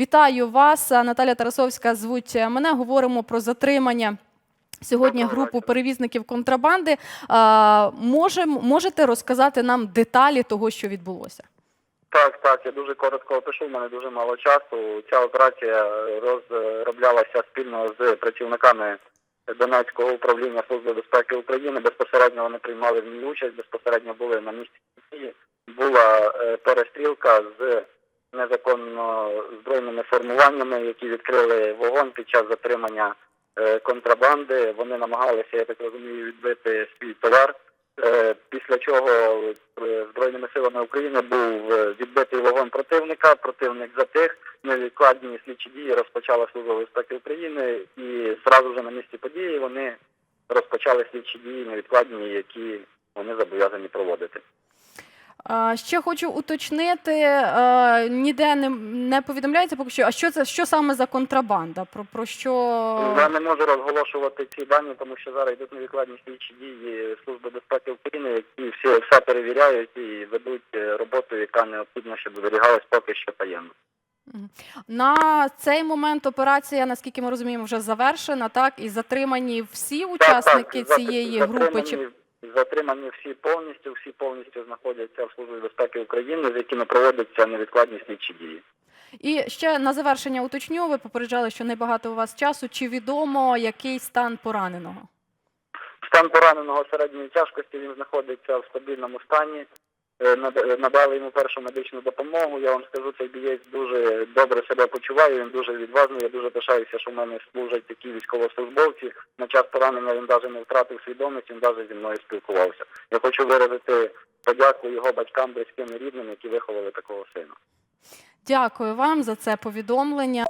Вітаю вас, Наталя Тарасовська. Звуть мене. Говоримо про затримання. Сьогодні групу перевізників контрабанди. Може, можете розказати нам деталі того, що відбулося? Так, так, я дуже коротко опишу, в мене дуже мало часу. Ця операція розроблялася спільно з працівниками Донецького управління Служби безпеки України. Безпосередньо вони приймали в ній участь, безпосередньо були на місці. Була е, перестрілка з незаконно збройними формуваннями, які відкрили вогонь під час затримання е, контрабанди. Вони намагалися, я так розумію, відбити свій товар. Е, Після чого е, Збройними силами України був відбитий вогонь противника. Противник затих. Невідкладні слідчі дії розпочала Служба безпеки України, і зразу ж на місці події вони розпочали слідчі дії невідкладні, які вони зобов'язані проводити. Ще хочу уточнити, ніде не, не повідомляється поки що. А що це що саме за контрабанда? Про, про що Я не можу розголошувати ці дані, тому що зараз йдуть невідкладні слідчі дії Служби безпеки України, які всі все перевіряють і ведуть е, роботу, яка необхідна, щоб зберігалась поки що таємно. на цей момент операція, наскільки ми розуміємо, вже завершена, так і затримані всі учасники зат- цієї групи. Чи Затримані, всі повністю, всі повністю знаходяться в Службі безпеки України, з якими проводяться невідкладні слідчі дії. і ще на завершення уточню. Ви попереджали, що небагато у вас часу. Чи відомо який стан пораненого? Стан пораненого середньої тяжкості він знаходиться в стабільному стані. Е, над- Надали йому першу медичну допомогу. Я вам скажу, цей бієць дуже добре себе почуває. Він дуже відважний. Я дуже пишаюся, що в мене служать такі військовослужбовці. На час поранення він навіть не втратив свідомість, він навіть зі мною спілкувався. Я хочу виразити подяку його батькам, близьким і рідним, які виховали такого сина. Дякую вам за це повідомлення.